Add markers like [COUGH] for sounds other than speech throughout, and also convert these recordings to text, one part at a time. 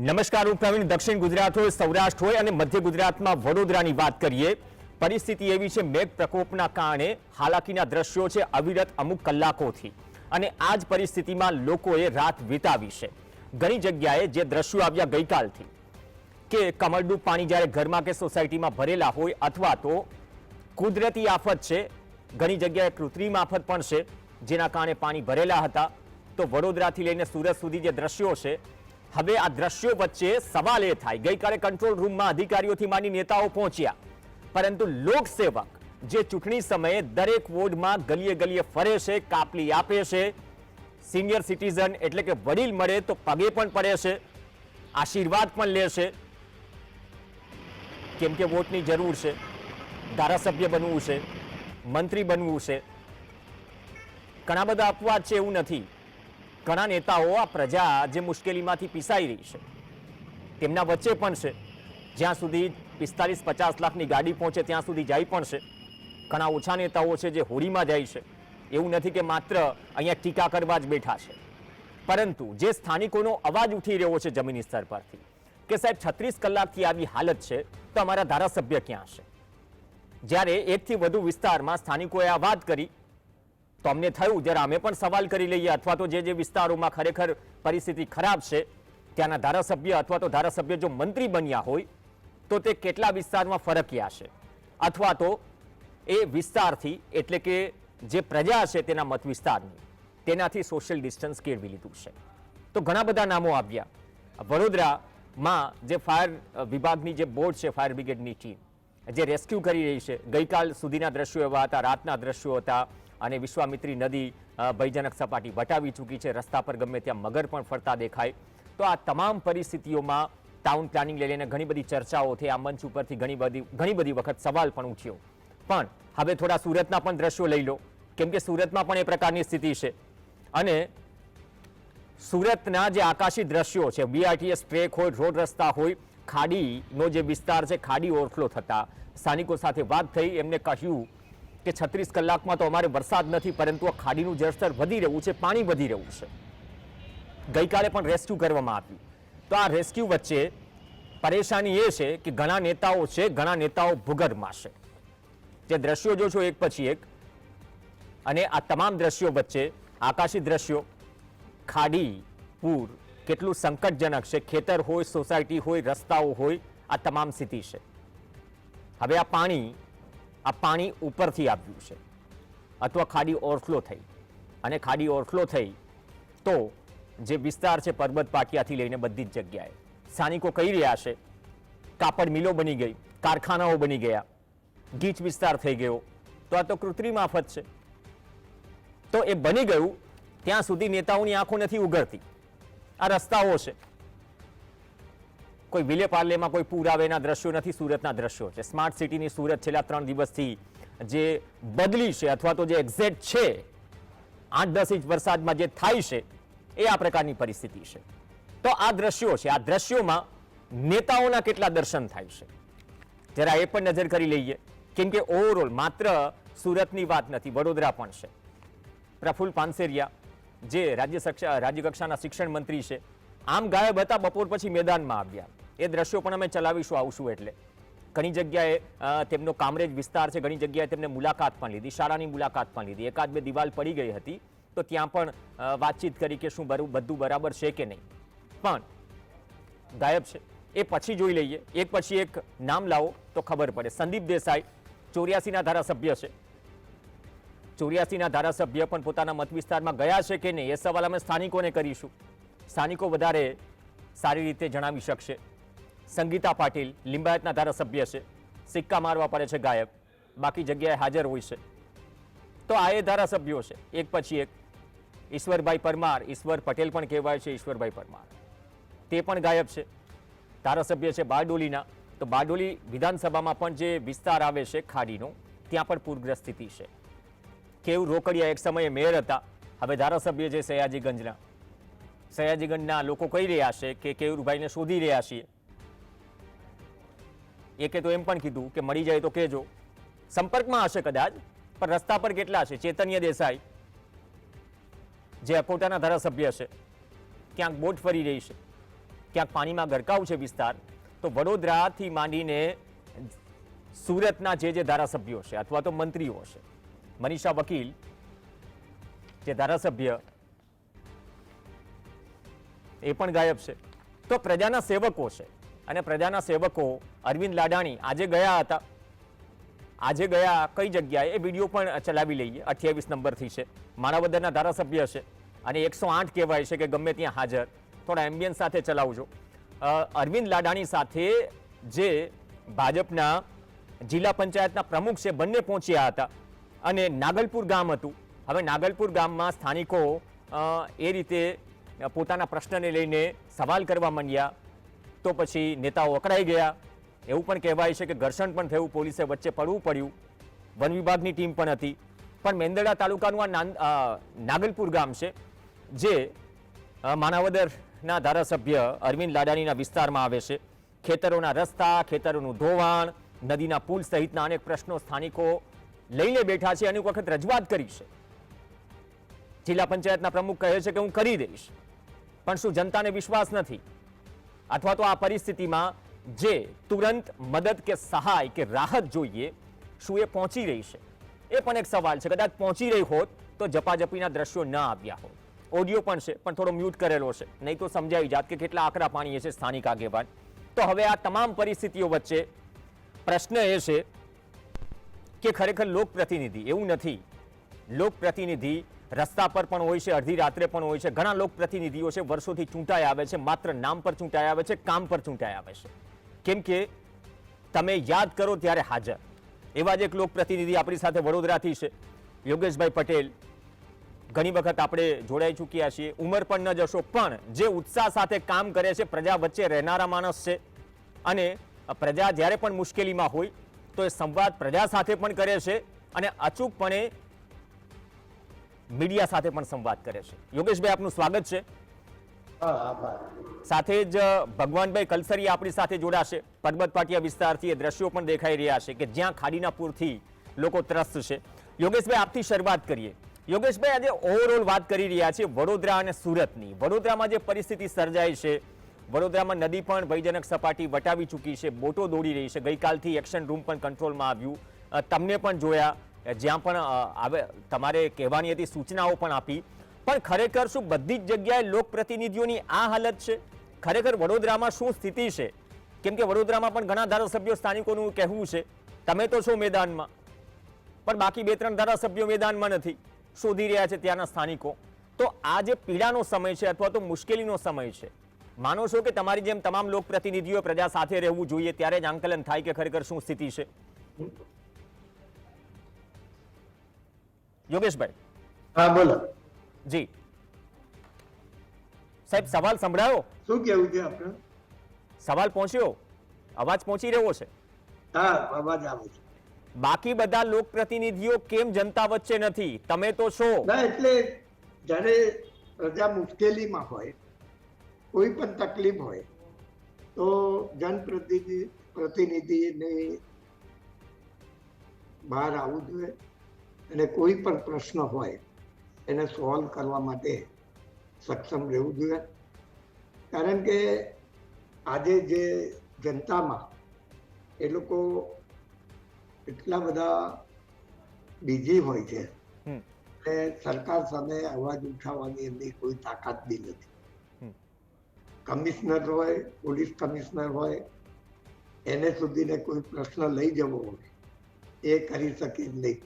નમસ્કાર, હું પ્રવીણ, દક્ષિણ ગુજરાત હોય, સૌરાષ્ટ્ર હોય અને મધ્ય ગુજરાતમાં વડોદરાની વાત કરીએ. પરિસ્થિતિ એવી છે, મેઘ પ્રકોપના કારણે હાલાકીના દ્રશ્યો છે, અવિરત અમુક કલાકોથી. અને આ જ પરિસ્થિતિમાં લોકોએ રાત વિતાવી છે. ઘણી જગ્યાએ જે દ્રશ્યો આવ્યા ગઈકાલથી, કે કમળનું પાણી જ્યારે ઘરમાં કે સોસાયટીમાં ભરેલા હોય અથવા તો કુદરતી આફત છે, ઘણી જગ્યાએ કૃત્રિમ આફત પણ છે, જેના કારણે પાણી ભરેલા હતા. તો વડોદરાથી લઈને સુરત સુધી જે દ્રશ્યો છે હવે આ દ્રશ્યો વચ્ચે સવાલ એ થાય. ગઈકાલે કંટ્રોલ રૂમમાં અધિકારીઓથી માની નેતાઓ પહોંચ્યા. પરંતુ લોકસેવક જે ચૂંટણી સમયે દરેક વોર્ડમાં ગલીએ ગલીએ ફરે છે, કાપલી આપે છે, સિનિયર સિટીઝન એટલે કે વડીલ મળે તો પગે પણ પડે છે, આશીર્વાદ પણ લે છે. કેમ કે વોટની જરૂર છે, ધારાસભ્ય બનવું છે, મંત્રી બનવું છે. ઘણા બધા અપવાદ છે એવું નથી. ઘણા નેતાઓ આ પ્રજા જે મુશ્કેલીમાંથી પીસાઈ રહી છે. તેમના વચ્ચે પણ છે. જ્યાં સુધી પિસ્તાલીસ પચાસ લાખની ગાડી પહોંચે ત્યાં સુધી જાય પણ છે. ઘણા ઓછા નેતાઓ છે જે હોળીમાં જાય છે. એવું નથી કે માત્ર અહીંયા ટીકા કરવા જ બેઠા છે. પરંતુ જે સ્થાનિકોનો અવાજ ઉઠી રહ્યો છે જમીની સ્તર પરથી કે સાહેબ છત્રીસ કલાકથી આવી હાલત છે તો અમારા ધારાસભ્ય ક્યાં છે? જ્યારે એકથી વધુ વિસ્તારમાં સ્થાનિકોએ આ વાત કરી તો અમને થયું, જ્યારે અમે પણ સવાલ કરી લઈએ, અથવા તો જે જે વિસ્તારોમાં ખરેખર પરિસ્થિતિ ખરાબ છે, ત્યાંના ધારાસભ્ય અથવા તો ધારાસભ્ય જો મંત્રી બન્યા હોય, તો તે કેટલા વિસ્તારમાં ફરક્યા છે? અથવા તો એ વિસ્તારથી, એટલે કે જે પ્રજા છે તેના મત વિસ્તારની, તેનાથી સોશિયલ ડિસ્ટન્સ કેળવી લીધું છે. તો ઘણા બધા નામો આવ્યા. વડોદરામાં જે ફાયર વિભાગની જે બોર્ડ છે, ફાયર બ્રિગેડની ટીમ, જે રેસ્ક્યુ કરી રહી છે. ગઈકાલ સુધીના દ્રશ્યો એવા હતા, રાતના દ્રશ્યો હતા. અને વિશ્વામિત્રી નદી ભયજનક સપાટી વટાવી ચૂકી છે. રસ્તા પર ગમે ત્યાં મગર પણ ફરતા દેખાય. તો આ તમામ પરિસ્થિતિઓમાં ટાઉન પ્લાનિંગ લઈને ઘણી બધી ચર્ચાઓ થઈ. આ મંચ ઉપરથી ઘણી બધી ઘણી બધી વખત સવાલ પણ ઉઠ્યો. પણ હવે થોડા સુરતના પણ દ્રશ્યો લઈ લો. કેમ કે સુરતમાં પણ એ પ્રકારની સ્થિતિ છે. અને સુરતના જે આકાશી દ્રશ્યો છે બીઆરટીએસ ટ્રેક હોય, રોડ રસ્તા હોય, ખાડીનો જે વિસ્તાર છે, ખાડી ઓવરફ્લો થતા, સ્થાનિકો સાથે વાત થઈ. એમને કહ્યું કે છત્રીસ કલાકમાં તો અમારે વરસાદ નથી, પરંતુ આ ખાડીનું જળસ્તર વધી રહ્યું છે, પાણી વધી રહ્યું છે. ગઈકાલે પણ રેસ્ક્યુ કરવામાં આવ્યું. તો આ રેસ્ક્યુ વચ્ચે પરેશાની એ છે કે ઘણા નેતાઓ છે, ઘણા નેતાઓ ભૂગર્ભમાં છે. જે દ્રશ્યો જો છો એક પછી એક. અને આ તમામ દ્રશ્યો વચ્ચે આકાશી દ્રશ્યો. ખાડી, પૂર, કેટલું સંકટજનક છે. ખેતર હોય, સોસાયટી હોય, રસ્તાઓ હોય, આ તમામ સ્થિતિ છે. હવે આ પાણી આ પાણી ઉપરથી આવ્યું છે. અથવા ખાડી ઓવરફ્લો થઈ. અને ખાડી ઓવરફ્લો થઈ તો જે વિસ્તાર છે પર્વત પાટિયાથી લઈને બધી જ જગ્યાએ સ્થાનિકો કહી રહ્યા છે, કાપડ મિલો બની ગઈ, કારખાનાઓ બની ગયા, ગીચ વિસ્તાર થઈ ગયો. તો આ તો કૃત્રિમ આફત છે. તો એ બની ગયું, ત્યાં સુધી નેતાઓની આંખો નથી ઉઘડતી. આ રસ્તાઓ છે. કોઈ વિલે પાર્લેમાં કોઈ પૂર આવે દ્રશ્યો નથી, સુરતના દ્રશ્યો. છે સ્માર્ટ સિટીની સુરત છેલ્લા ત્રણ દિવસથી જે બદલી છે અથવા તો જે એક્ઝેક્ટ છે, આઠ દસ ઇંચ વરસાદમાં જે થાય છે, એ આ પ્રકારની પરિસ્થિતિ છે. તો આ દ્રશ્યો છે. આ દ્રશ્યોમાં નેતાઓના કેટલા દર્શન થાય છે? જરા એ પણ નજર કરી લઈએ. કેમ કે ઓવરઓલ માત્ર સુરતની વાત નથી, વડોદરા પણ છે. પ્રફુલ્લ પાનસેરિયા, જે રાજ્ય રાજ્યકક્ષાના રાજ્ય કક્ષાના શિક્ષણ મંત્રી છે, આમ ગાયબ હતા બપોર પછી મેદાનમાં આવ્યા. એ દ્રશ્યો પણ અમે ચલાવીશું આવશું એટલે. ઘણી જગ્યાએ તેમનો કામરેજ વિસ્તાર છે, ઘણી જગ્યાએ તેમને મુલાકાત પણ લીધી, શાળાની મુલાકાત પણ લીધી. એકાદ બે દિવાલ પડી ગઈ હતી, તો ત્યાં પણ વાતચીત કરી કે શું બધું બરાબર છે કે નહીં. પણ, ગાયબ છે. એ પછી જોઈ લઈએ. એક પછી એક નામ લાવો તો ખબર પડે. સંદીપ દેસાઈ ચોર્યાસીના ધારાસભ્ય છે. ચોર્યાસીના ધારાસભ્ય પણ પોતાના મત વિસ્તારમાં ગયા છે કે નહીં, એ સવાલ અમે સ્થાનિકોને કરીશું. સ્થાનિકો વધારે સારી રીતે જણાવી શકશે. સંગીતા પાટીલ લિંબાયતના ધારાસભ્ય છે. સિક્કા મારવા પડે છે ગાયબ. બાકી જગ્યાએ હાજર હોય છે. તો આ એ ધારાસભ્યો છે. એક પછી એક. ઈશ્વરભાઈ પરમાર, ઈશ્વર પટેલ પણ કહેવાય છે ઈશ્વરભાઈ પરમાર. તે પણ ગાયબ છે. ધારાસભ્ય છે બારડોલીના. તો બારડોલી વિધાનસભામાં પણ જે વિસ્તાર આવે છે ખાડીનો, ત્યાં પણ પૂરગ્રસ્ત સ્થિતિ છે. કેવું રોકડિયા એક સમયે મેયર હતા. હવે ધારાસભ્ય છે સયાજીગંજના. સયાજીગંજના લોકો કહી રહ્યા છે કે કેવુરભાઈને શોધી રહ્યા છીએ. એકે તો એમ પણ કીધું કે મળી જાય તો કહેજો. સંપર્કમાં હશે કદાચ, પણ રસ્તા પર કેટલા છે? ચેતન્ય દેસાઈ, જે અકોટાના ધારાસભ્ય છે. ક્યાંક બોટ ફરી રહી છે, ક્યાંક પાણીમાં ગરકાવ છે વિસ્તાર, તો વડોદરાથી માંડીને સુરતના જે જે ધારાસભ્યો છે, અથવા તો મંત્રીઓ છે, મનીષા વકીલ, જે ધારાસભ્ય, એ પણ ગાયબ છે. તો પ્રજાના સેવકો છે અને પ્રજાના સેવકો અરવિંદ લાડાણી આજે ગયા હતા. આજે ગયા કઈ જગ્યાએ? એ વીડિયો પણ ચલાવી લઈએ. અઠ્યાવીસ નંબરથી છે. માણાવદરના ધારાસભ્ય છે. અને એકસો આઠ કહેવાય છે કે ગમે ત્યાં હાજર. થોડા એમ્બિયન્સ સાથે ચલાવજો. અરવિંદ લાડાણી સાથે જે ભાજપના જિલ્લા પંચાયતના પ્રમુખ છે, બંને પહોંચ્યા હતા. અને નાગલપુર ગામ હતું. હવે નાગલપુર ગામમાં સ્થાનિકો એ રીતે પોતાના પ્રશ્નને લઈને સવાલ કરવા માંડ્યા. તો પછી નેતાઓ અકળાઈ ગયા. એવું પણ કહેવાય છે કે ઘર્ષણ પણ થયું, પોલીસે વચ્ચે પડવું પડ્યું. વન વિભાગની ટીમ પણ હતી. પણ મેંદરડા તાલુકાનું આ નાગલપુર ગામ છે, જે માનાવદરના ધારાસભ્ય અરવિંદ લાડાણીના વિસ્તારમાં આવે છે. ખેતરોના રસ્તા, ખેતરોનું ધોવાણ, નદીના પુલ સહિતના અનેક પ્રશ્નો સ્થાનિકો લઈને બેઠા છે. અનેક વખત રજૂઆત કરી છે. જિલ્લા પંચાયતના પ્રમુખ કહે છે કે હું કરી દઈશ. પણ શું જનતાને વિશ્વાસ નથી? અથવા તો આ પરિસ્થિતિમાં જે તુરંત મદદ કે સહાય કે રાહત જોઈએ, શું એ પહોંચી રહી છે? એ પણ એક સવાલ છે. કદાચ પહોંચી રહી હોત તો જપાજપીના દ્રશ્યો ન આવ્યા હોત. ઓડિયો પણ છે, પણ થોડો મ્યુટ કરેલો છે. નહીં તો સમજાવી જાત કે કેટલા આકરા પાણીએ છે સ્થાનિક આગેવાન. તો હવે આ તમામ પરિસ્થિતિઓ વચ્ચે પ્રશ્ન એ છે કે ખરેખર લોકપ્રતિનિધિ, એવું નથી. લોકપ્રતિનિધિ રસ્તા પર પણ હોય છે, અડધી રાત્રે પણ હોય છે. ઘણા લોકપ્રતિનિધિઓ છે, વર્ષોથી ચૂંટાઈ આવે છે, માત્ર નામ પર ચૂંટાઈ આવે છે, કામ પર ચૂંટાઈ આવે છે. કેમ કે તમે યાદ કરો ત્યારે હાજર. એવા જ એક લોકપ્રતિનિધિ આપણી સાથે વડોદરાથી છે, યોગેશભાઈ પટેલ. ઘણી વખત આપણે જોડાઈ ચૂક્યા છીએ. ઉંમર પણ ન જશો, પણ જે ઉત્સાહ સાથે કામ કરે છે, પ્રજા વચ્ચે રહેનારા માણસ છે. અને પ્રજા જ્યારે પણ મુશ્કેલીમાં હોય, તો એ સંવાદ પ્રજા સાથે પણ કરે છે. અને અચૂકપણે મીડિયા સાથે પણ સંવાદ કરે છે. યોગેશભાઈ આપનું સ્વાગત છે. સાથે જ ભગવાનભાઈ કલસરિયા આપણી સાથે જોડાશે. પરબત પાટિયા વિસ્તારથી એ દ્રશ્યો પણ દેખાઈ રહ્યા છે કે જ્યાં ખાડીના પૂરથી લોકો ત્રસ્ત છે. યોગેશભાઈ આપથી શરૂઆત કરીએ. યોગેશભાઈ આજે ઓવરઓલ વાત કરી રહ્યા છે વડોદરા અને સુરતની. વડોદરામાં જે પરિસ્થિતિ સર્જાઈ છે વડોદરામાં નદી પણ ભયજનક સપાટી વટાવી ચૂકી છે બોટો દોડી રહી છે. ગઈકાલથી એક્શન રૂમ પણ કંટ્રોલમાં આવ્યું. તમને પણ જોયા. જ્યાં પણ આવે, તમારે કહેવાની હતી, સૂચનાઓ પણ આપી. પણ ખરેખર શું બધી જ જગ્યાએ લોકપ્રતિનિધિઓની આ હાલત છે? ખરેખર વડોદરામાં શું સ્થિતિ છે? કેમ કે વડોદરામાં પણ ઘણા ધારાસભ્યો સ્થાનિકોનું કહેવું છે. તમે તો છો મેદાનમાં, પણ બાકી બે ત્રણ ધારાસભ્યો મેદાનમાં નથી, શોધી રહ્યા છે ત્યાંના સ્થાનિકો. તો આ જે પીડાનો સમય છે અથવા તો મુશ્કેલીનો સમય છે, માનો છો કે તમારી જેમ તમામ લોકપ્રતિનિધિઓ પ્રજા સાથે રહેવું જોઈએ, ત્યારે જ આંકલન થાય કે ખરેખર શું સ્થિતિ છે? યોગેશભાઈ. હા બોલો. જી. સાહેબ સવાલ સંભળાયો? શું કેવું છે આપણે સવાલ પહોંચ્યો? અવાજ પહોંચી રહ્યો છે? હા અવાજ આવે છે. બાકી બધા લોકપ્રતિનિધિઓ કેમ જનતા વચ્ચે નથી? તમે તો છો. ના એટલે જ્યારે પ્રજા મુશ્કેલીમાં હોય કોઈ પણ તકલીફ હોય તો જનપ્રતિનિધિ પ્રતિનિધિને બહાર આવવું જોઈએ. અને કોઈ પણ પ્રશ્ન હોય એને સોલ્વ કરવા માટે સક્ષમ રહેવું જોઈએ. કારણ કે આજે જે જનતામાં એ લોકો એટલા બધા બીજી હોય છે એટલે સરકાર સામે અવાજ ઉઠાવવાની એમની કોઈ તાકાત બી નથી. કમિશનર હોય પોલીસ કમિશનર હોય એને સુધીને કોઈ પ્રશ્ન લઈ જવો હોય એ કરી શકે નહીં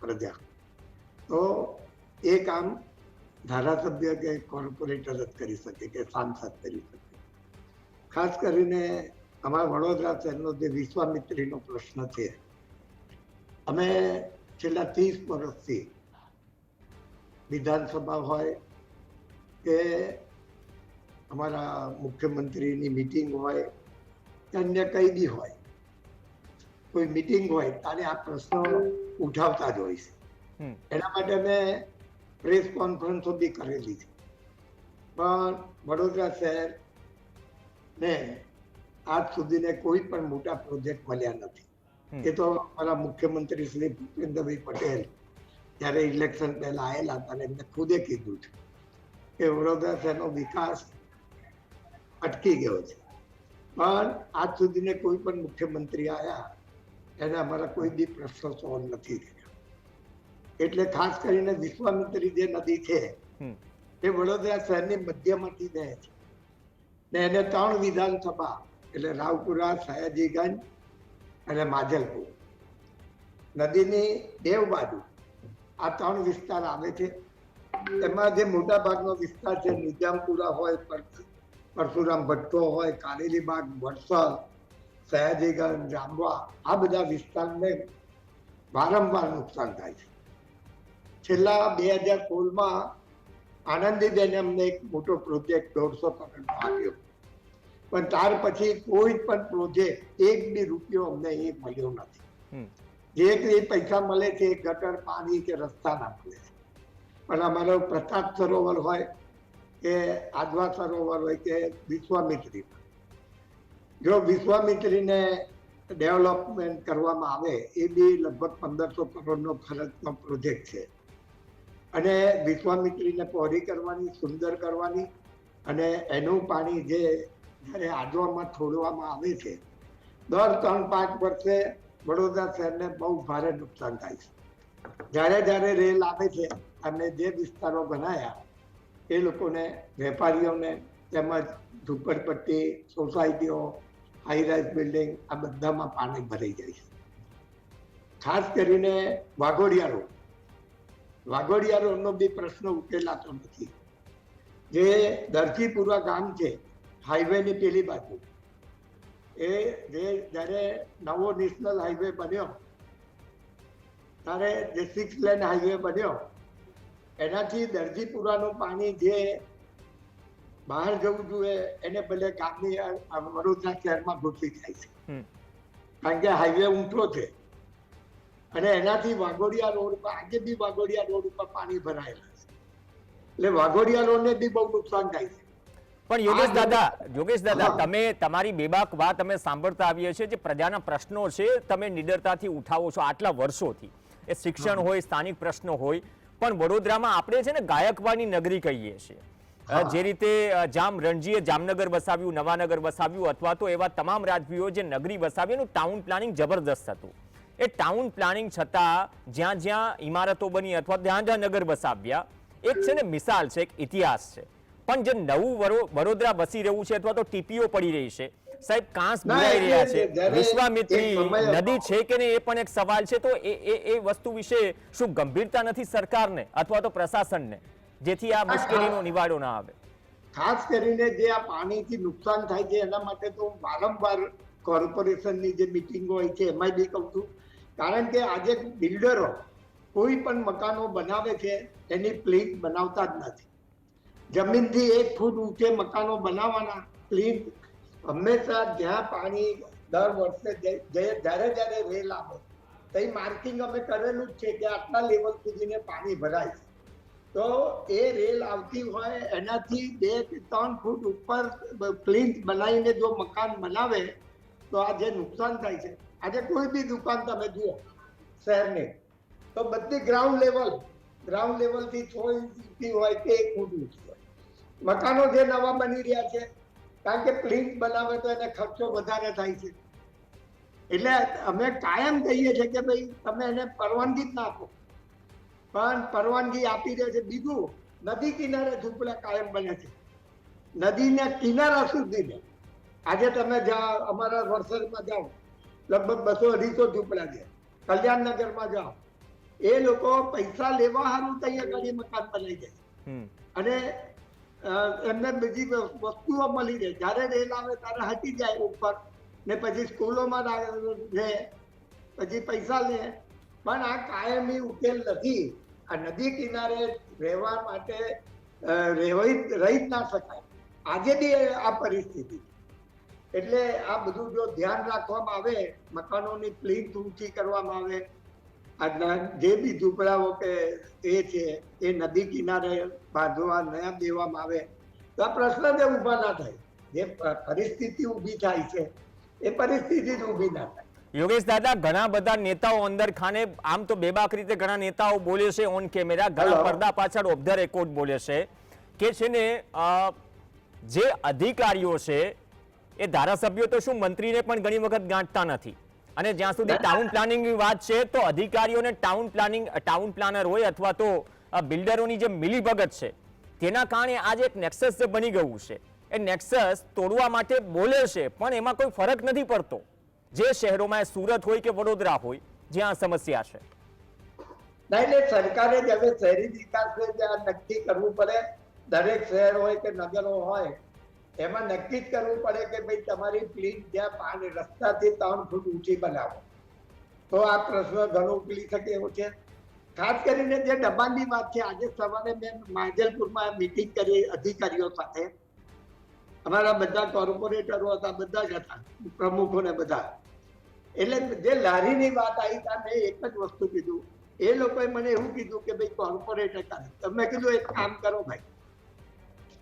પ્રજા- તો એ કામ ધારાસભ્ય કે કોર્પોરેટર જ કરી શકે કે સાંસદ કરી શકે. ખાસ કરીને અમારા વડોદરા શહેરનો જે વિશ્વામિત્રીનો પ્રશ્ન છે, અમે છેલ્લા ત્રીસ વર્ષથી વિધાનસભા હોય કે અમારા મુખ્યમંત્રીની મિટિંગ હોય કે અન્ય કઈ બી હોય કોઈ મિટિંગ હોય ત્યારે આ પ્રશ્નો ઉઠાવતા જ હોય છે. એના માટે મેં પ્રેસ કોન્ફરન્સો બી કરેલી છે. પણ વડોદરા શહેર ને આજ સુધીને કોઈ પણ મોટા પ્રોજેક્ટ મળ્યા નથી. એ તો અમારા મુખ્યમંત્રી શ્રી ભૂપેન્દ્રભાઈ પટેલ જ્યારે ઇલેક્શન પહેલા આવેલા ત્યારે એમને ખુદે કીધું છે કે વડોદરા શહેરનો વિકાસ અટકી ગયો છે. પણ આજ સુધીને કોઈ પણ મુખ્યમંત્રી આવ્યા એને અમારા કોઈ બી પ્રશ્નો સોલ્વ નથી થયા એટલે ખાસ કરીને વિશ્વામિત્રી જે નદી છે. એ વડોદરા શહેરની મધ્યમાંથી વહે છે. ને એને ત્રણ વિધાનસભા એટલે રાવપુરા સયાજીગંજ અને માજલપુર. નદીની દેવ બાજુ આ ત્રણ વિસ્તાર આવે છે. એમાં જે મોટા ભાગનો વિસ્તાર છે નિજામપુરા હોય પરશુરામ ભટ્ટો હોય કારેલીબાગ વડસર સયાજીગંજ જામવા આ બધા વિસ્તારને વારંવાર નુકસાન થાય છે. છેલ્લા બે હજાર સોળમાં આનંદીબેન અમને એક મોટો પ્રોજેક્ટ દોઢસો કરોડનો આપ્યો. પણ ત્યાર પછી કોઈ પણ પ્રોજેક્ટ એક બી રૂપિયો અમને એ મળ્યો નથી. જે કંઈ પૈસા મળે છે એ ગટર પાણી કે રસ્તાના મળે છે. પણ અમારો પ્રતાપ સરોવર હોય કે આદવા સરોવર હોય કે વિશ્વામિત્રી જો વિશ્વામિત્રીને ડેવલપમેન્ટ કરવામાં આવે, એ બી લગભગ પંદરસો કરોડનો ખર્ચનો પ્રોજેક્ટ છે. અને વિશ્વામિત્રીને પહોળી કરવાની, સુંદર કરવાની અને એનું પાણી જે જ્યારે આડવામાં છોડવામાં આવે છે, દર ત્રણ પાંચ વર્ષે વડોદરા શહેરને બહુ ભારે નુકસાન થાય છે. જ્યારે જ્યારે રેલ આવે છે અને જે વિસ્તારો બનાયા, એ લોકોને વેપારીઓને તેમજ ઝુંપડપટ્ટી, સોસાયટીઓ હાઈરાઇઝ બિલ્ડિંગ આ બધામાં પાણી ભરાઈ જાય છે. ખાસ કરીને વાઘોડિયા રોડ. વાઘોડિયા રોડનો બી પ્રશ્ન ઉકેલાતો નથી. જે દરજીપુરા ગામ છે હાઈવેની પેલી બાજુ, એ જે જ્યારે નવો નેશનલ હાઈવે બન્યો, ત્યારે જે સિક્સ લેન હાઈવે બન્યો, એનાથી દરજીપુરાનું પાણી જે બહાર જવું જોઈએ એને બદલે ગામની વડોદરા શહેરમાં ગોઠવી જાય છે. કારણ કે હાઈવે ઊંચો છે. અને એનાથી વાઘોડિયા રોડ પર આજે બી વાઘોડિયા રોડ ઉપર પાણી ભરાયેલા છે. એટલે વાઘોડિયા રોડને બી બહુ નુકસાન થાય છે. પણ યોગેશ દાદા યોગેશ દાદા તમે તમારી બેબાક વાત અમે સાંભળતા આવીએ છીએ જે પ્રજાના પ્રશ્નો છે તમે નિડરતાથી ઉઠાવો છો આટલા વર્ષોથી. એ શિક્ષણ હોય સ્થાનિક પ્રશ્નો હોય પણ વડોદરામાં આપણે છે ને ગાયકવાડની નગરી કહીએ છીએ. જે રીતે જામ રણજીએ જામનગર વસાવ્યું નવાનગર વસાવ્યું અથવા તો એવા તમામ રાજવીઓ જે નગરી વસાવી એનું ટાઉન પ્લાનિંગ જબરદસ્ત હતું. એ ટાઉન પ્લાનિંગ છતાં જ્યાં જ્યાં ઇમારતો બની અથવા જ્યાં જ્યાં નગર વસાવ્યા એક છે ને મિસાલ છે એક ઇતિહાસ છે. પણ જે નવું વડો- વડોદરા વસી રહ્યું છે અથવા તો ટીપીઓ પડી રહી છે સાહેબ કાંસ ના, રહ્યા છે. વિશ્વામિત્રી. નદી છે કે નહીં એ પણ એક સવાલ છે તો એ એ એ વસ્તુ વિશે શું ગંભીરતા નથી સરકારને અથવા તો પ્રશાસનને? જેથી આ મુશ્કેલીનો નિવાડો ના આવે. ખાસ કરીને જે આ પાણીથી નુકસાન થાય છે એના માટે તો હું વારંવાર કોર્પોરેશનની જે મિટિંગો હોય છે એમાં બી કહું છું. કારણ કે આજે બિલ્ડરો કોઈ પણ મકાનો બનાવે છે એની પ્લીન બનાવતા જ નથી. જમીનથી એક ફૂટ ઊંચે મકાનો બનાવવાના પ્લીન હંમેશા જ્યાં પાણી દર વર્ષે જ્યારે જ્યારે રેલ આવે તો માર્કિંગ અમે કરેલું જ છે કે આટલા લેવલ સુધીને પાણી ભરાય છે. તો એ રેલ આવતી હોય, એનાથી બે કે ત્રણ ફૂટ ઉપર પ્લિન્થ બનાવીને જો મકાન બનાવે, તો આ જે નુકસાન થાય છે. આજે કોઈ બી દુકાન તમે જુઓ, શહેરની, તો બધી ગ્રાઉન્ડ લેવલ ગ્રાઉન્ડ લેવલથી છ ઇંચથી હોય કે એક ફૂટ ઊંચી હોય. મકાનો જે નવા બની રહ્યા છે, કારણ કે પ્લિન્થ બનાવે તો એને ખર્ચો વધારે થાય છે. એટલે અમે કાયમ કહીએ છીએ કે ભાઈ, તમે એને પરવાનગી જ ના આપો. પણ પરવાનગી આપી દે છે. બીજું નદી કિનારે ઝૂંપડા કાયમ બને છે. નદીના કિનારા સુધીને આજે તમે જાઓ અમારા વરસાદમાં જાઓ લગભગ બસો અઢીસો ઝૂંપડા છે. કલ્યાણનગરમાં જાઓ. એ લોકો પૈસા લેવા સારું તૈયાર કરી મકાન બનાવી દે છે. અને એમને બીજી વસ્તુઓ મળી રહે. જ્યારે રેલ આવે ત્યારે હટી જાય ઉપર ને પછી સ્કૂલોમાં રહે પછી પૈસા લે. પણ આ કાયમી ઉકેલ નથી. આ નદી કિનારે રહેવા માટે રહી જ ના શકાય. આજે બી આ પરિસ્થિતિ એટલે આ બધું જો ધ્યાન રાખવામાં આવે, મકાનોની પ્લીન્થ ઊંચી કરવામાં આવે, આજના જે બી ઝૂંપડાઓ કે એ છે, એ નદી કિનારે બાંધવા નયા દેવામાં આવે, તો આ પ્રશ્ન જ ઊભા ના થાય. જે પરિસ્થિતિ ઊભી થાય છે, એ પરિસ્થિતિ જ ઊભી ના થાય. યોગેશ દાદા ઘણા બધા નેતાઓ અંદર ખાને આમ તો બેબાક રીતે ઘણા નેતાઓ બોલે છે ઓન કેમેરા ઘણા. પડદા પાછળ ઓફ ધ રેકોર્ડ બોલે છે કે છે ને જે અધિકારીઓ છે એ ધારાસભ્યો તો શું મંત્રીને પણ ઘણી વખત ગાંઠતા નથી. અને જ્યાં સુધી [LAUGHS] ટાઉન પ્લાનિંગની વાત છે તો અધિકારીઓને ટાઉન પ્લાનિંગ ટાઉન પ્લાનર હોય અથવા તો બિલ્ડરોની જે મિલીભગત છે તેના કારણે આજે એક નેક્સસ જે બની ગયું છે. એ નેક્સસ તોડવા માટે બોલે છે પણ એમાં કોઈ ફરક નથી પડતો. જે શહેરોમાં સુરત હોય કે વડોદરા હોય, જ્યાં સમસ્યા છે. ના એટલે સરકારે જ હવે શહેરી વિકાસને ત્યાં નક્કી કરવું પડે, દરેક શહેર હોય કે નગરો હોય, એમાં નક્કી જ કરવું પડે કે ભાઈ તમારી પ્લીટ જ્યાં પાન, રસ્તાથી ત્રણ ફૂટ ઊંચી બનાવો. તો આ પ્રશ્ન ઘણો ઉકલી શકે એવો છે. ખાસ કરીને જે દબાણની વાત છે, આજે સવારે મેં માજલપુરમાં મિટિંગ કરી અધિકારીઓ સાથે. અમારા બધા કોર્પોરેટરો હતા બધા જ હતા પ્રમુખો ને બધા. એટલે જે લારીની વાત આવી ત્યાં મેં એક જ વસ્તુ કીધું. એ લોકોએ મને એવું કીધું કે ભાઈ કોર્પોરેટર કરે તમે કીધું, એક કામ કરો ભાઈ.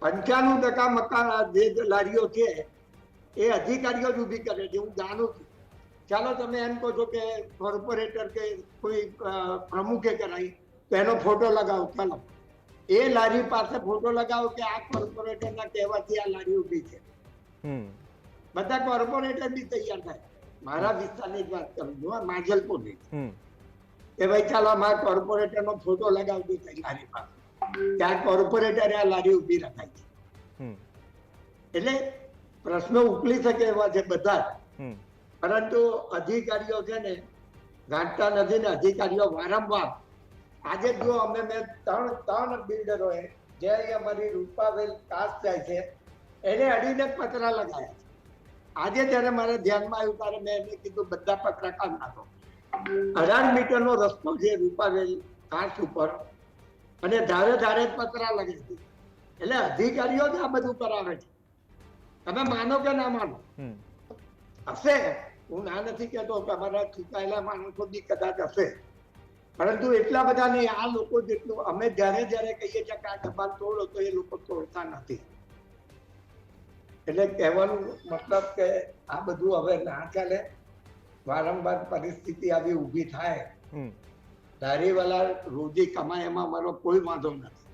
પંચાણું ટકા મકાન જે લારીઓ છે, એ અધિકારીઓ જ ઊભી કરે છે, હું જાણું છું. ચાલો તમે એમ કહો છો કે કોર્પોરેટર કે કોઈ પ્રમુખે કરાવી, તો એનો ફોટો લગાવો, ચાલો. એ લારી પાસે ફોટો લગાવો કે આ કોર્પોરેટરના કહેવાથી આ લારી ઊભી છે. બધા કોર્પોરેટર બી તૈયાર થાય. મારા વિસ્તારની જ વાત કરું છું માજલપુરની કે ભાઈ ચાલો અમારા કોર્પોરેટર નો ફોટો લગાવજો લારી પાસે. ત્યાં કોર્પોરેટરે આ લારી ઊભી રખાય છે. એટલે પ્રશ્નો ઉકલી શકે એવા છે બધા પરંતુ અધિકારીઓ છે ને ગાંઠતા નથી ને અધિકારીઓ વારંવાર આજે જો અમે મેં ત્રણ ત્રણ બિલ્ડરોએ જે અમારી રૂપાવેલ કાસ્ટ જાય છે એને અડીને પતરા લગાવ્યા છે. આજે જ્યારે મારે ધ્યાનમાં આવ્યું ત્યારે મેં એને કીધું બધા પતરા કામ નાખો. અઢાર મીટરનો રસ્તો છે રૂપાવેલ કાસ્ટ ઉપર અને ધારે ધારે જ પતરા લગે છે. એટલે અધિકારીઓ જ આ બધું કરાવે છે. તમે માનો કે ના માનો? હશે. હું ના નથી કહેતો કે અમારા ચૂંટાયેલા માણસો બી કદાચ હશે. પરંતુ એટલા બધા નહીં આ લોકો જેટલું અમે જ્યારે જ્યારે કહીએ છીએ કે આ દબાણ તોડો તો એ લોકો તોડતા નથી. એટલે કહેવાનું મતલબ કે આ બધું હવે ના ચાલે. વારંવાર પરિસ્થિતિ આવી ઊભી થાય. હમ. વાળા રોજી કમાય એમાં મારો કોઈ વાંધો નથી.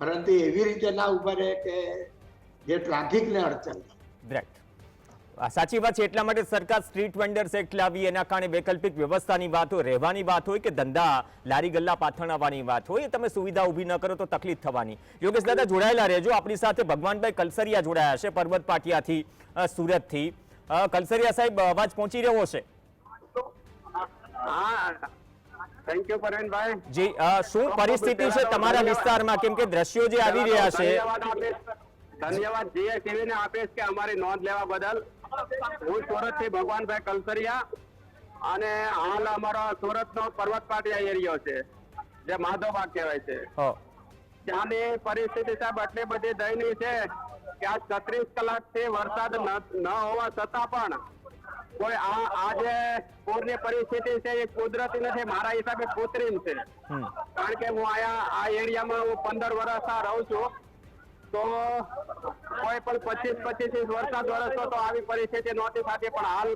પરંતુ એવી રીતે ના ઊભા રહે કે જે ટ્રાફિકને અડચણ થાય. સાચી વાત છે એટલા માટે સરકાર સ્ટ્રીટ વેન્ડર્સ એક્ટ લાવી એના કારણે વૈકલ્પિક વ્યવસ્થાની વાત હોય રહેવાની વાત હોય કે ધંધા લારી ગલ્લા પાથરણાવાની વાત હોય તમે સુવિધા ઊભી ન કરો તો તકલીફ થવાની. યોગેશ દાદા જોડાયેલા રહેજો. આપણી સાથે ભગવાનભાઈ કલસરિયા જોડાયા છે પર્વત પાટિયાથી સુરતથી. કલસરિયા સાહેબ અવાજ પહોંચી રહ્યો છે? થેન્ક યુ પરવીનભાઈ જી શું પરિસ્થિતિ છે તમારા વિસ્તારમાં? કેમ કે દ્રશ્યો જે આવી રહ્યા છે. ધન્યવાદ જીએસટીવી ને આપીશ કે અમારી નોંધ લેવા બદલ. હું સુરતથી ભગવાનભાઈ કલસરિયા અને હાલ અમારો સુરત નો પર્વત પાટિયા એરિયો છે જે માધવબાગ કહેવાય છે. ત્યાંની પરિસ્થિતિ સાહેબ એટલી બધી દયનીય છે કે આ છત્રીસ કલાકથી વરસાદ ન હોવા છતાં પણ કોઈ આ આ જે પૂરની પરિસ્થિતિ છે એ કુદરતી નથી મારા હિસાબે કૃત્રિમ છે. કારણ કે હું આયા આ એરિયામાં હું પંદર વર્ષ આ રહું છું. તો કોઈ પણ પચીસ પચીસ વરસાદ વરસતો તો આવી પરિસ્થિતિ નહોતી થતી, પણ હાલ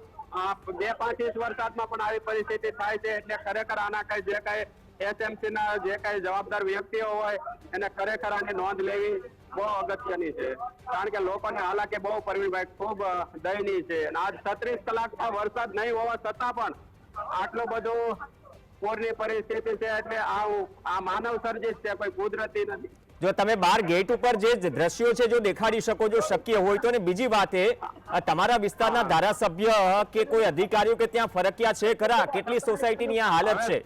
બે પાંચ વરસાદમાં પણ આવી પરિસ્થિતિ થાય છે, એટલે ખરેખર આના કઈ જે કઈ એસએમસી ના જે કઈ જવાબદાર વ્યક્તિઓ હોય, એને ખરેખર આની નોંધ લેવી બહુ અગત્યની છે. કારણ કે લોકોને હાલાકી બહુ પરવીનભાઈ, ખૂબ દયનીય છે. અને આજ છત્રીસ કલાક વરસાદ નહીં હોવા છતાં પણ આટલું બધું પૂરની પરિસ્થિતિ છે, એટલે આ માનવ સર્જિત છે, કોઈ કુદરતી નથી. જો તમે બાર ગેટ ઉપર જે દ્રશ્યો છે જો દેખાડી શકો જો શક્ય હોય તો ને બીજી વાત એ તમારા વિસ્તારના ધારાસભ્ય કે કોઈ અધિકારીઓ કે ત્યાં ફરકિયા છે ખરા? કેટલી સોસાયટીની આ હાલત છે?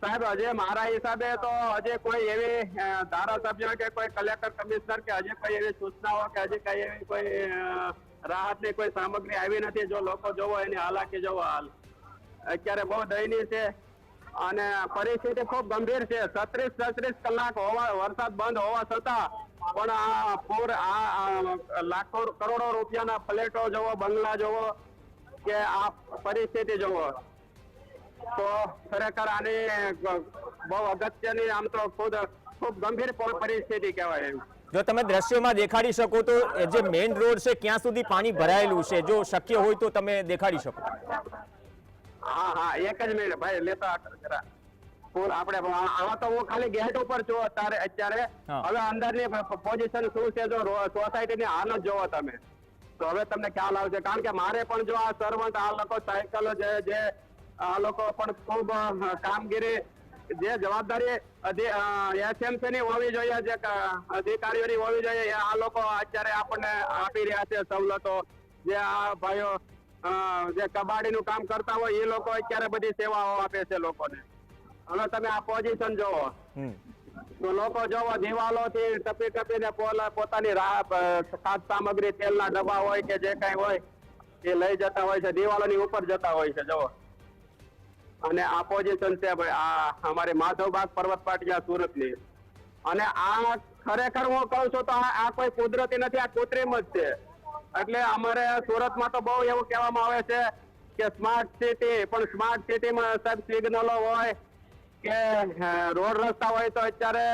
સાહેબ, હજે મારા હિસાબે તો હજે કોઈ એવી ધારાસભ્ય કે કોઈ કલેક્ટર કમિશનર કે હજે કોઈ એવી સૂચનાઓ કે હજે કઈ એવી કોઈ રાહતની કોઈ સામગ્રી આવી નથી. જો લોકો જોવો એની હાલાકી જોવો હાલ. અત્યારે બહુ દયનીય છે. અને પરિસ્થિતિ ખૂબ ગંભીર છે. છત્રીસ છત્રીસ કલાક હોવા વરસાદ બંધ હોવા છતાં પણ આ પૂર આ લાખો કરોડો રૂપિયાના ફ્લેટો જોવો, બંગલા જોવો કે આ પરિસ્થિતિ જોવો. તો ખરેખર આની બહુ અગત્યની આમ તો ખુદ, ખૂબ ગંભીર પરિસ્થિતિ કહેવાય એમ. જો તમે દ્રશ્યોમાં દેખાડી શકો તો જે મેઇન રોડ છે, ક્યાં સુધી પાણી ભરાયેલું છે, જો શક્ય હોય તો તમે દેખાડી શકો. હા હા એક જ મિનિટ ભાઈ લેતા જરા. ફૂલ આપણે આવા તો હું ખાલી ગેટ ઉપર છું અત્યારે અત્યારે. હવે અંદરની પોઝિશન શું છે જો સોસાયટીની હાલત જોવો તમે. તો હવે તમને ખ્યાલ આવશે કારણ કે મારે પણ જો આ સર્વન્ટ આ લોકો સાયકલો જે જે આ લોકો પણ ખૂબ કામગીરી જે જવાબદારી એસએમસી ની હોવી જોઈએ જે અધિકારીઓની હોવી જોઈએ આ લોકો અત્યારે આપણને આપી રહ્યા છે સવલતો. જે આ ભાઈઓ જે કબાડીનું કામ કરતા હોય એ લોકો અત્યારે બધી સેવાઓ આપે છે લોકોને. હવે તમે આ પોઝિશન જોવો. તો લોકો જોવો દિવાલોથી ટપી ટપીને પોતાની ખાદ સામગ્રી તેલના ડબ્બા હોય કે જે કઈ હોય એ લઈ જતા હોય છે દિવાલોની ઉપર જતા હોય છે જોવો. અને આ પોઝિશન છે ભાઈ આ અમારી માધવબાગ પર્વત પાટિયા સુરતની. અને આ ખરેખર હું કહું છું તો આ આ કોઈ કુદરતી નથી આ કૃત્રિમ જ છે. એટલે અમારે સુરતમાં તો બહુ એવું કહેવામાં આવે છે કે સ્માર્ટ સિટી પણ સ્માર્ટ સિટીમાં સાહેબ સિગ્નલો હોય કે રોડ રસ્તા હોય તો અત્યારે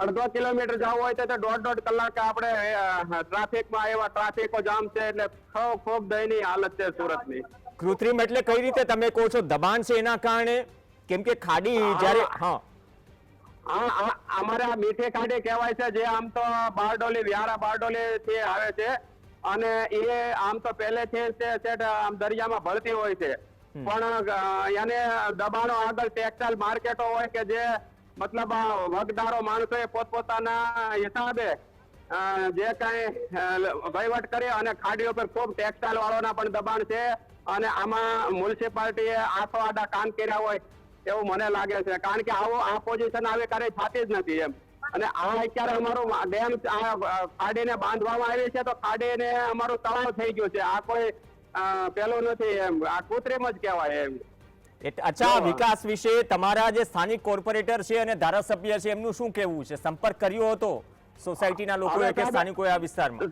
અડધો કિલોમીટર જવું હોય તો દોઢ દોઢ કલાક આપણે ટ્રાફિકમાં એવા ટ્રાફિકો જામ છે એટલે ખૂબ ખૂબ દયની હાલત છે સુરતની. કૃત્રિમ એટલે કઈ રીતે તમે કહો છો? દબાણ છે એના કારણે? કેમ કે ખાડી જ્યારે હા. અમારે આ મીઠી ખાડી કહેવાય છે જે આમ તો બારડોલી વ્યારા બારડોલી થી આવે છે. અને એ આમ તો પહેલેથી તે આમ દરિયામાં ભળતી હોય છે. પણ એને દબાણો આગળ ટેક્સટાઇલ માર્કેટો હોય કે જે મતલબ વગદારો માણસો એ પોતપોતાના હિસાબે જે કઈ વહીવટ કરી અને ખાડીઓ પર ખૂબ ટેક્સટાઇલ વાળોના પણ દબાણ છે. અને આમાં મ્યુનિસિપાલિટીએ આખો આડા કામ કર્યા હોય. એવું મને લાગે છે. કારણ કે આવો આ પોઝિશન આવે ક્યારે થતી જ નથી એમ. અને આ અત્યારે અમારો ડેમ ખાડીને બાંધવામાં આવી છે તો ખાડીને અમારો તળાવ થઈ ગયો છે. આ કોઈ પેલું નથી એમ. આ કૃત્રિમ જ કહેવાય એમ. અચ્છા વિકાસ વિશે તમારા જે સ્થાનિક કોર્પોરેટર છે અને ધારાસભ્ય છે એમનું શું કહેવું છે? સંપર્ક કર્યો હતો સોસાયટીના લોકોએ કે સ્થાનિકોએ આ વિસ્તારમાં?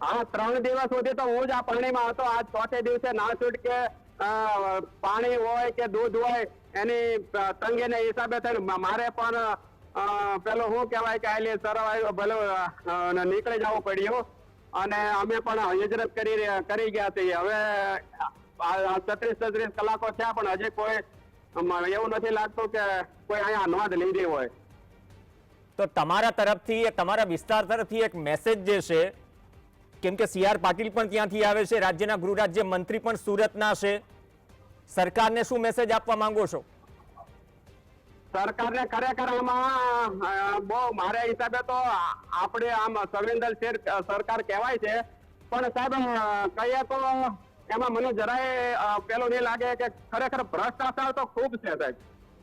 આ ત્રણ દિવસ સુધી તો હું જ આ પાણીમાં હતો. આજ ચોથે દિવસે ના છૂટ કે અ, પાણી હોય કે દૂધ હોય, એની તંગીને હિસાબે થઈને મારે પણ પેલું શું કહેવાય કે આલી સરવાયો ભલે નીકળી જવું પડ્યું. અને અમે પણ હિજરત કરી કરી ગયા છીએ. હવે છત્રીસ છત્રીસ કલાકો થયા પણ હજી કોઈ એવું નથી લાગતું કે કોઈ અહીંયા નોંધ લીધી હોય. તો તમારા તરફથી તમારા વિસ્તાર તરફથી એક મેસેજ જે છે કેમ કે સી પાટીલ પણ ત્યાંથી આવે છે. રાજ્યના ગૃહ રાજ્ય મંત્રી પણ સુરતના છે. સરકારને શું મેસેજ આપવા માંગો છો? સરકારને ખરેખર આમાં બહુ મારા હિસાબે તો આપણે આમ સંવેદનશીલ સરકાર કહેવાય છે. પણ સાહેબ કહીએ તો એમાં મને જરાય પેલું નહીં લાગે કે ખરેખર ભ્રષ્ટાચાર તો ખૂબ છે સાહેબ.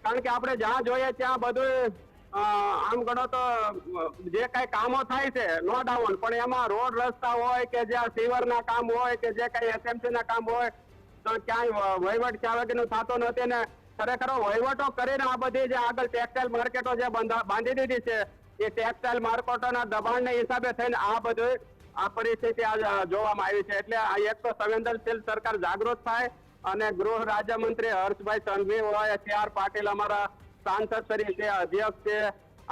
કારણ કે આપણે જ્યાં જોઈએ ત્યાં બધું આમ ગણો તો જે કઈ કામો થાય છે, નો ડાઉન. પણ એમાં રોડ રસ્તા હોય કે જ્યાં સીવરના કામ હોય કે જે કઈ એસએમસી ના કામ હોય, તો ક્યાંય વહીવટ ક્યાં વગરનું થતો નથી ને ખરેખર વહીવટો કરીને આ બધી જે આગળ ટેક્સટાઇલ માર્કેટો જે બંધા- દીધી છે, એ ટેક્સટાઇલ માર્કેટોના દબાણને હિસાબે થઈને આ બધું આ પરિસ્થિતિ આજ જોવામાં આવી છે. એટલે આ એક તો સંવેદનશીલ સરકાર જાગૃત થાય અને ગૃહ રાજ્યમંત્રી હર્ષભાઈ સંઘવી હોય સી આર પાટીલ અમારા સાંસદ તરીકે અધ્યક્ષ છે,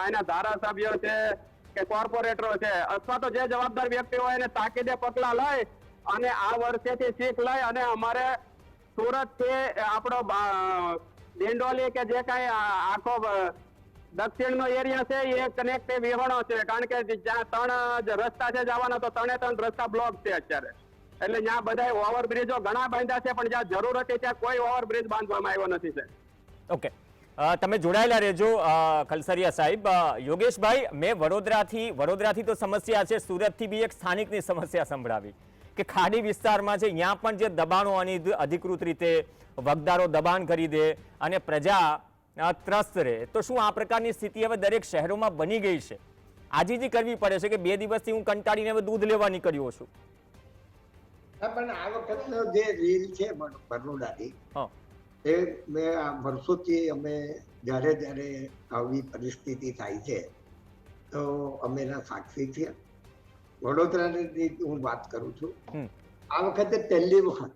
આના ધારાસભ્યો છે કે કોર્પોરેટરો છે. અથવા તો જે જવાબદાર વ્યક્તિ હોય એને તાકીદે પગલા લઈ અને આ વર્ષેથી શીખ લઈ અને અમારે સુરતથી આપણો દિંડોલી કે જે કઈ આખો દક્ષિણ નો એરિયા છે, એ કનેક્ટિવ વિહોણો છે. કારણ કે જ્યાં ત્રણ રસ્તા છે જવાના, તો ત્રણે ત્રણ રસ્તા બ્લોક છે અત્યારે. એટલે ત્યાં બધા ઓવરબ્રિજો ઘણા બાંધ્યા છે, પણ જ્યાં જરૂર હતી ત્યાં કોઈ ઓવરબ્રિજ બાંધવામાં આવ્યો નથી સર ઓકે તમે જોડાયેલા રહેજો ખલસરિયા સાહેબ. યોગેશભાઈ મેં વડોદરાથી વડોદરાથી તો સમસ્યા છે સુરતથી બી એક સ્થાનિકની સમસ્યા સંભળાવી કે ખાડી વિસ્તારમાં છે ત્યાં પણ જે દબાણો અને અધિકૃત રીતે વગદારો દબાણ કરી દે અને પ્રજા ત્રસ્ત રહે. તો શું આ પ્રકારની સ્થિતિ હવે દરેક શહેરોમાં બની ગઈ છે? આજીજી કરવી પડે છે કે બે દિવસથી હું કંટાળીને હવે દૂધ લેવા નીકળ્યો છું. પણ આ વખતનો જે રીલ છે બર- બરોડાની હા. એ મેં આ વર્ષોથી અમે જ્યારે જ્યારે આવી પરિસ્થિતિ થાય છે તો અમે એના સાક્ષી છીએ. વડોદરાની હું વાત કરું છું. આ વખતે પહેલી વખત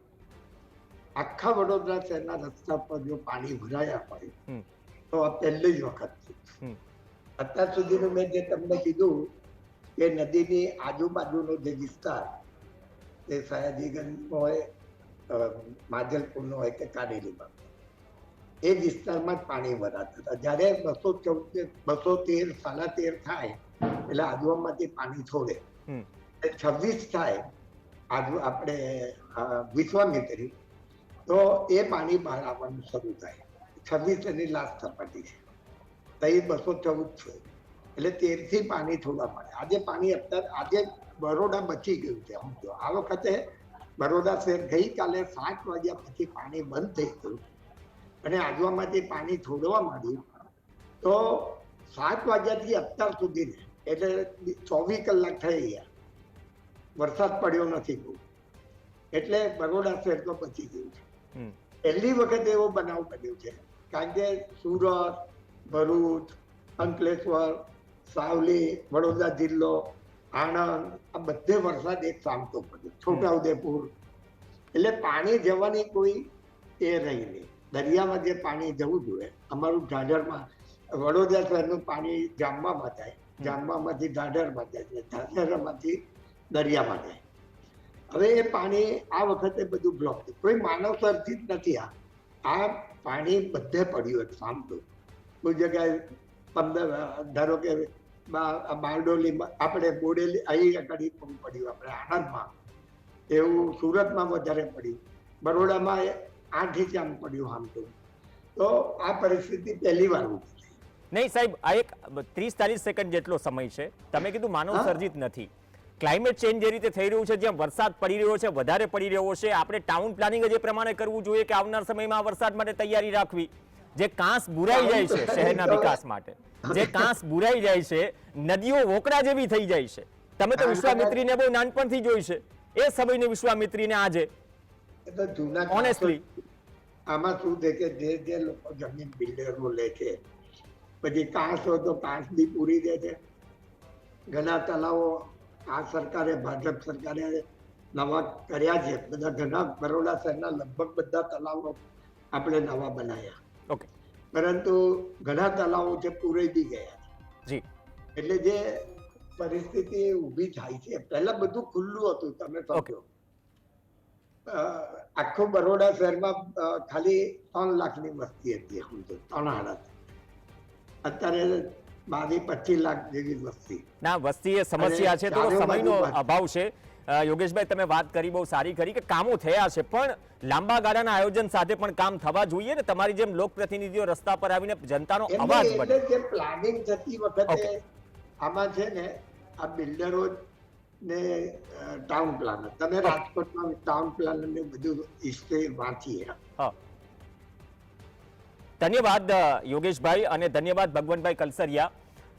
આખા વડોદરા શહેરના રસ્તા પર જો પાણી ભરાયા હોય તો આ પહેલી જ વખત છે. અત્યાર સુધીનું મેં જે તમને કીધું કે નદીની આજુબાજુનો જે વિસ્તાર તે સયાજીગંજ હોય માજલપુરનો હોય કે કારેલીબાગ એ વિસ્તારમાં જ પાણી ભરાતા હતા. જ્યારે બસો ચૌદ બસો તેર સાડા તેર થાય એટલે આજુવામાંથી પાણી છોડે. છવ્વીસ થાય આજુ આપણે વિશ્વામિત્રી તો એ પાણી બહાર આવવાનું શરૂ થાય. છવ્વીસ એની લાસ્ટ સપાટી છે. તઈ બસો ચૌદ છે. એટલે તેરથી પાણી થોડા મળે આજે પાણી અત્યારે આજે બરોડા બચી ગયું છે. સમજો આ વખતે બરોડા શહેર ગઈકાલે સાત વાગ્યા પછી પાણી બંધ થઈ ગયું. અને આજવામાંથી પાણી છોડવા માંડ્યું. તો સાત વાગ્યાથી અત્યાર સુધી એટલે ચોવીસ કલાક થઈ ગયા. વરસાદ પડ્યો નથી બહુ. એટલે બરોડા શહેર તો બચી ગયું છે. પહેલી વખત એવો બનાવ બન્યો છે. કારણ કે સુરત ભરૂચ અંકલેશ્વર સાવલી વડોદરા જિલ્લો આણંદ આ બધે વરસાદ એક સામતો પડ્યો. છોટાઉદેપુર એટલે પાણી જવાની કોઈ એ રહી નહીં. દરિયામાં જે પાણી જવું જોઈએ અમારું ઢાઢરમાં વડોદરા શહેરનું પાણી જામવામાં જાય. જામવામાંથી ઢાઢરમાં જાય છે. ઢાઢરમાંથી દરિયામાં જાય. હવે એ પાણી આ વખતે બધું બ્લોક છે કોઈ માનવ સર્જિત નથી આ. આ પાણી બધે પડ્યું સામતું કોઈ જગ્યાએ પંદર ધારો કે બા- બારડોલીમાં આપણે બોડેલી અહીં આગળ બહુ પડ્યું આપણે આણંદમાં. એવું સુરતમાં વધારે પડ્યું. બરોડામાં આઠ ઇંચ આમ પડ્યું આમ તો. આ પરિસ્થિતિ પહેલી વાર નહીં સાહેબ આ એક ત્રીસ ચાલીસ સેકન્ડ જેટલો સમય છે. તમે કીધું માનવ સર્જિત નથી. ક્લાઇમેટ ચેન્જ જે રીતે થઈ રહ્યું છે જ્યાં વરસાદ પડી રહ્યો છે વધારે પડી રહ્યો છે આપણે ટાઉન પ્લાનિંગ જે પ્રમાણે કરવું જોઈએ કે આવનાર સમયમાં વરસાદ માટે તૈયારી રાખવી. જે કાંસ બુરાઈ જાય છે શહેરના વિકાસ માટે. જે કાંસ બુરાઈ જાય છે નદીઓ વોકડા જેવી થઈ જાય છે. તમે તો વિશ્વામિત્રીને બહુ નાનપણથી જોઈ છે. એ સમયની વિશ્વામિત્રીને આજે. Honestly. આમાં શું છે કે જે જે લોકો જમીન બિલ્ડરો લે છે પછી કાંસ હોય તો કાંસ બી પૂરી દે છે. ઘણા તલાવો આ સરકારે ભાજપ સરકારે નવા કર્યા છે. બધા ઘણા બરોડા શહેરના લગભગ બધા તલાવો આપણે નવા બનાવ્યા. ઓકે પરંતુ ઘણા તલાવો છે પૂરાઈ બી ગયા જી. એટલે જે પરિસ્થિતિ ઊભી થાય છે પહેલા બધું ખુલ્લું હતું તમે. સમજો. અ, બરોડા શહેરમાં ખાલી ત્રણ લાખની વસ્તી હતી સમજો ત્રણ હાડત અત્યારે બાવીસ પચીસ લાખ જેવી વસ્તી. ના વસ્તી એ સમસ્યા છે તો સમયનો અભાવ છે. યોગેશભાઈ તમે વાત કરી બહુ સારી કરી કે કામો થયા છે પણ લાંબા ગાળાના આયોજન સાથે પણ કામ થવા જોઈએ ને તમારી જેમ લોકપ્રતિનિધિઓ રસ્તા પર આવીને જનતાનો અવાજ બને. જે પ્લાનિંગ થતી વખતે આમાં છે ને આ બિલ્ડરો ને ટાઉન પ્લાનર તમે રાજકોટમાં ટાઉન પ્લાનર ને બધું હિસ્ટ્રી વાંચી હા. ધન્યવાદ યોગેશભાઈ અને ધન્યવાદ ભગવંતભાઈ કલસરિયા.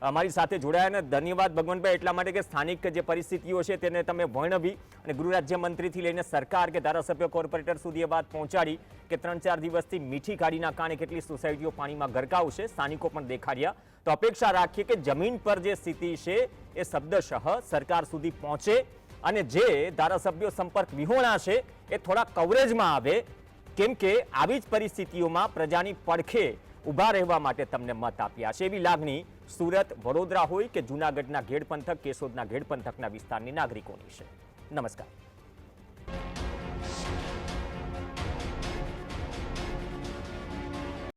અમારી સાથે જોડાયા અને ધન્યવાદ ભગવંતભાઈ એટલા માટે કે સ્થાનિક જે પરિસ્થિતિઓ છે તેને તમે વર્ણવી અને ગૃહ રાજ્યમંત્રીથી લઈને સરકાર કે ધારાસભ્ય કોર્પોરેટર સુધી એ વાત પહોંચાડી કે ત્રણ ચાર દિવસથી મીઠી કાઢીના કારણે કેટલી સોસાયટીઓ પાણીમાં ગરકાવ છે સ્થાનિકો પણ દેખાડ્યા. તો અપેક્ષા રાખીએ કે જમીન પર જે સ્થિતિ છે એ શબ્દશઃ સરકાર સુધી પહોંચે અને જે ધારાસભ્યો સંપર્ક વિહોણા છે એ થોડા કવરેજમાં આવે. કેમ કે આવી જ પરિસ્થિતિઓમાં પ્રજાની પડખે ઊભા રહેવા માટે તમને મત આપ્યા છે એવી લાગણી સુરત વડોદરા હોય કે જૂનાગઢના ઘેડ પંથક કેશોદના ઘેડ પંથકના વિસ્તારની નાગરિકોની છે. નમસ્કાર.